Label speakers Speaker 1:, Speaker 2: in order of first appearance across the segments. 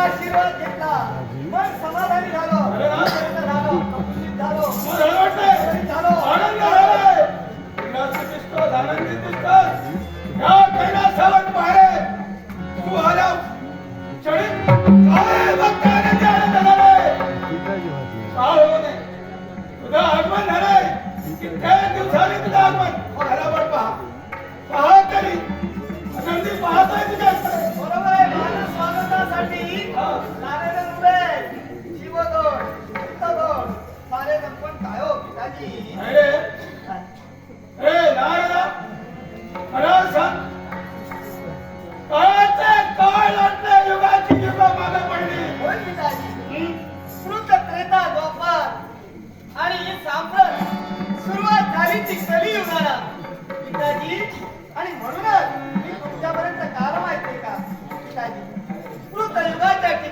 Speaker 1: आशीर्वाद घेतला. मन समाधानी झालो.
Speaker 2: तुझं आगमन झालंय. इतक्या दिवसांनी तुझं आगमन? हो,
Speaker 1: बरोबर पहा.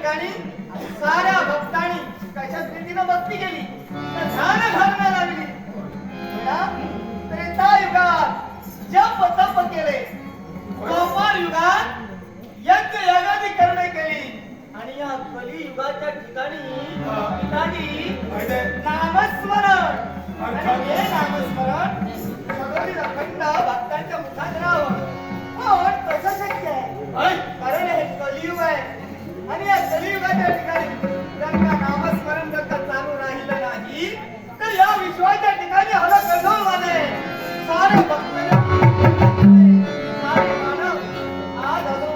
Speaker 1: ठिकाणी साऱ्या भक्तांनी कशा रीतीनं भक्ती केली तर ध्यान घालण्याला लागली. पुन्हा त्रेता युगात जप तप केले. विश्वाच्या ठिकाणी हला वाले सारे भक्त सारे मानव आज आणि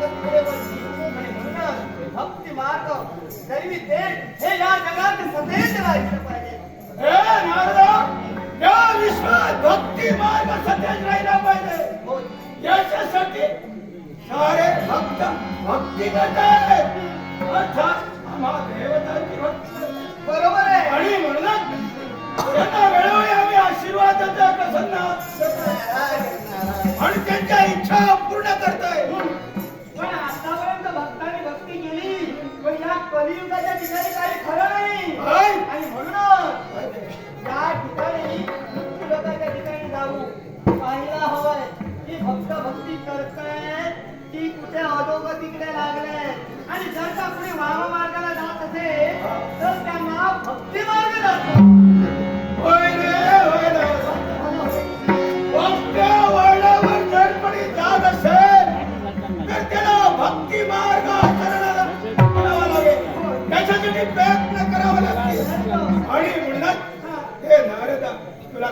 Speaker 1: म्हणूनच भक्ती मार्ग दैवी देश हे या जगात सदैव राहिलं पाहिजे
Speaker 2: हे नारदा या विश्वात भक्ती मार्ग राहिला पाहिजे याच्यासाठी सारे भक्त भक्ती करतात अर्थात आम्हा देवतांची भक्ती
Speaker 1: नारायण.
Speaker 2: आणि त्यांच्या इच्छा पूर्ण करतोय
Speaker 1: पण आतापर्यंत भक्तांनी भक्ती केली पण या कलियुगाच्या ठिकाणी काही खरं नाही? आणि म्हणूनच या ठिकाणी मृत्यू लोकांच्या ठिकाणी जाऊ पाहायला हवंय की भक्त भक्ती करताय की कुठे अधोगतीकडे लागले आणि जर का कुणी वाम मार्गाला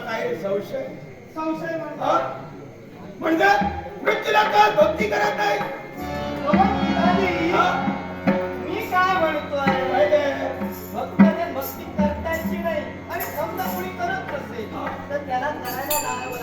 Speaker 2: काय संशय?
Speaker 1: संशय
Speaker 2: म्हणजे मृत्यूला का भक्ती करत नाही?
Speaker 1: मी काय म्हणतोय. भक्ताने भक्ती करतायची नाही आणि समजा कुणी करत नसेल तर त्याला करायला लावावं